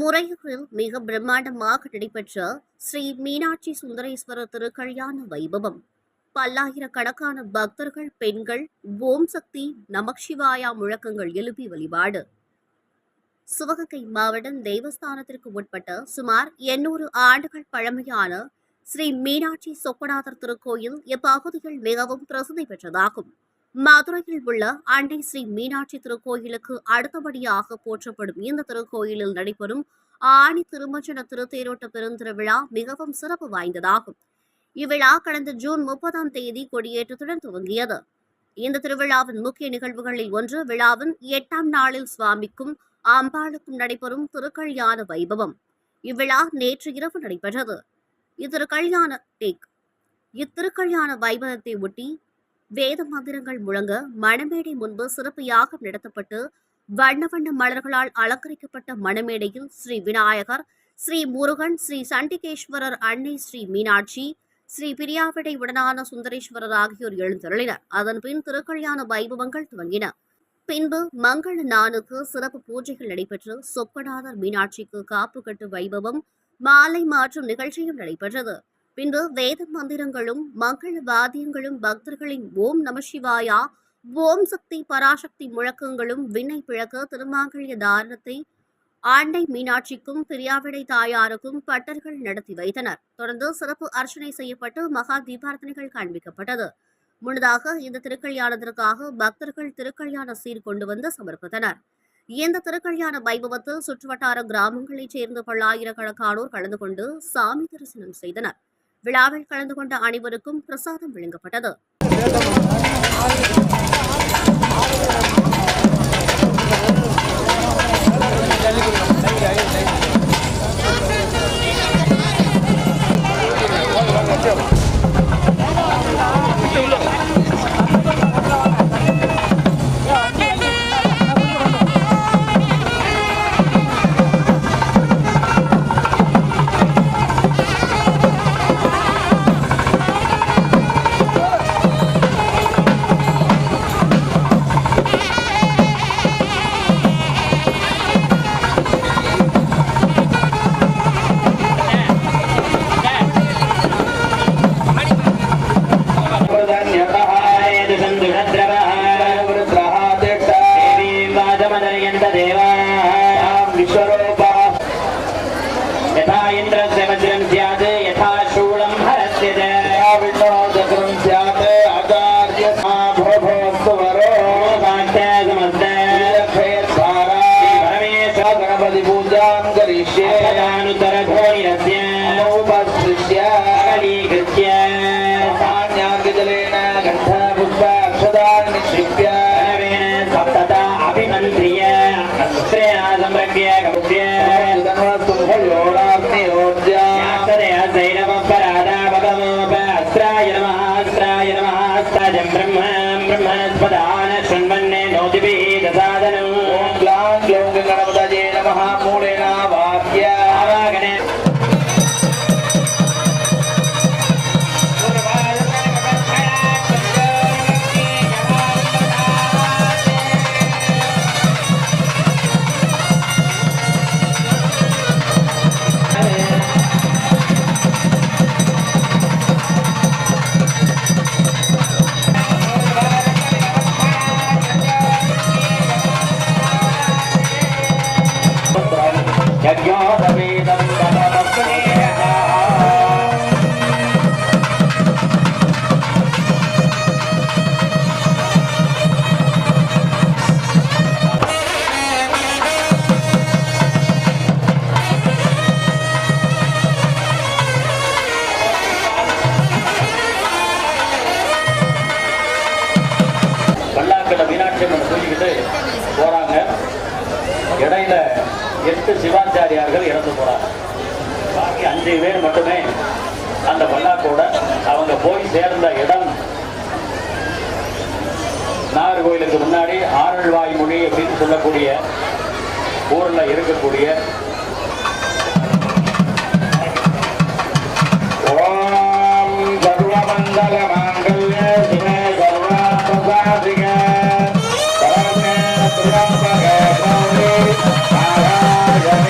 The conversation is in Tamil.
முறையூரில் மிக பிரம்மாண்டமாக நடைபெற்ற ஸ்ரீ மீனாட்சி சுந்தரேஸ்வரர் திருக்கல்யாண வைபவம். பல்லாயிரக்கணக்கான பக்தர்கள் பெண்கள் ஓம் சக்தி நமக்ஷிவாயா முழக்கங்கள் எழுப்பி வழிபாடு. சிவகங்கை மாவட்டம் தேவஸ்தானத்திற்கு உட்பட்ட சுமார் எண்ணூறு ஆண்டுகள் பழமையான ஸ்ரீ மீனாட்சி சொக்கநாதர் திருக்கோயில் இப்பகுதியில் மிகவும் பிரசித்தி பெற்றதாகும். மதுரையில் உள்ள அண்டை ஸ்ரீ மீனாட்சி திருக்கோயிலுக்கு அடுத்தபடியாக போற்றப்படும் இந்த திருக்கோயிலில் நடைபெறும் ஆணி திருமஞ்சன திருத்தேரோட்ட பெருந்திருவிழா மிகவும் சிறப்பு வாய்ந்ததாகும். இவ்விழா கடந்த ஜூன் முப்பதாம் தேதி கொடியேற்றத்துடன் துவங்கியது. இந்த திருவிழாவின் முக்கிய நிகழ்வுகளில் ஒன்று விழாவின் எட்டாம் நாளில் சுவாமிக்கும் அம்பாளுக்கும் நடைபெறும் திருக்கல்யாண வைபவம். இவ்விழா நேற்று இரவு நடைபெற்றது. இத்திருக்கல்யாண டேக். இத்திருக்கல்யாண வைபவத்தை ஒட்டி வேத மந்திரங்கள் முழங்க மணமேடை முன்பு சிறப்பு யாகம் நடத்தப்பட்டு வண்ண வண்ண மலர்களால் அலங்கரிக்கப்பட்ட மணமேடையில் ஸ்ரீ விநாயகர் ஸ்ரீ முருகன் ஸ்ரீ சண்டிகேஸ்வரர் அன்னை ஸ்ரீ மீனாட்சி ஸ்ரீ பிரியாவிடை உடனான சுந்தரேஸ்வரர் ஆகியோர் எழுந்தருளினர். அதன்பின் திருக்கல்யாண வைபவங்கள் துவங்கின. பின்பு மங்கள நானுக்கு சிறப்பு பூஜைகள் நடைபெற்று சொக்கநாதர் மீனாட்சிக்கு காப்பு கட்டு வைபவம் மாலை மாற்றும் நிகழ்ச்சியும் நடைபெற்றது. பின்பு வேத மந்திரங்களும் மங்கள வாத்தியங்களும் பக்தர்களின் ஓம் நமசிவாயா ஓம் சக்தி பராசக்தி முழக்கங்களும் விண்ணை பிழக்க திருமாங்கல்ய தாரணத்தை ஆண்டை மீனாட்சிக்கும் பிரியாவிடை தாயாருக்கும் பட்டர்கள் நடத்தி வைத்தனர். தொடர்ந்து சிறப்பு அர்ச்சனை செய்யப்பட்டு மகா தீபார்த்தனைகள் காண்பிக்கப்பட்டது. முன்னதாக இந்த திருக்கல்யாணத்திற்காக பக்தர்கள் திருக்கல்யாண சீர் கொண்டு வந்து சமர்ப்பித்தனர். இந்த திருக்கல்யாண வைபவத்தில் சுற்றுவட்டார கிராமங்களைச் சேர்ந்த பல்லாயிரக்கணக்கானோர் கலந்து கொண்டு சாமி தரிசனம் செய்தனர். விழாவில் கலந்து கொண்ட அனைவருக்கும் பிரசாதம் வழங்கப்பட்டது. यथा इन्द्रस्य वज्रं स्यात् यथा शूलं हरस्य च परमेश्वरघोरिरस्य अकलीकृत्य कनवेन भगवोप अस्त्राय नमः अस्त्राय नमः अस्ताजं ब्रह्म ब्रह्मस्पदान எட்டு சிவாச்சாரியார்கள் இறந்து போறாங்க பாக்கி அஞ்சு பேர் மட்டுமே அந்த பல்லாக்கோட அவங்க போய் சேர்ந்த இடம். நாகர்கோயிலுக்கு முன்னாடி ஆரல்வாய் மொழி அப்படின்னு சொல்லக்கூடிய ஊரில் இருக்கக்கூடிய ஓம் சர்வமண்டல மாங்கல்ய சர்வாத்மதா yeah.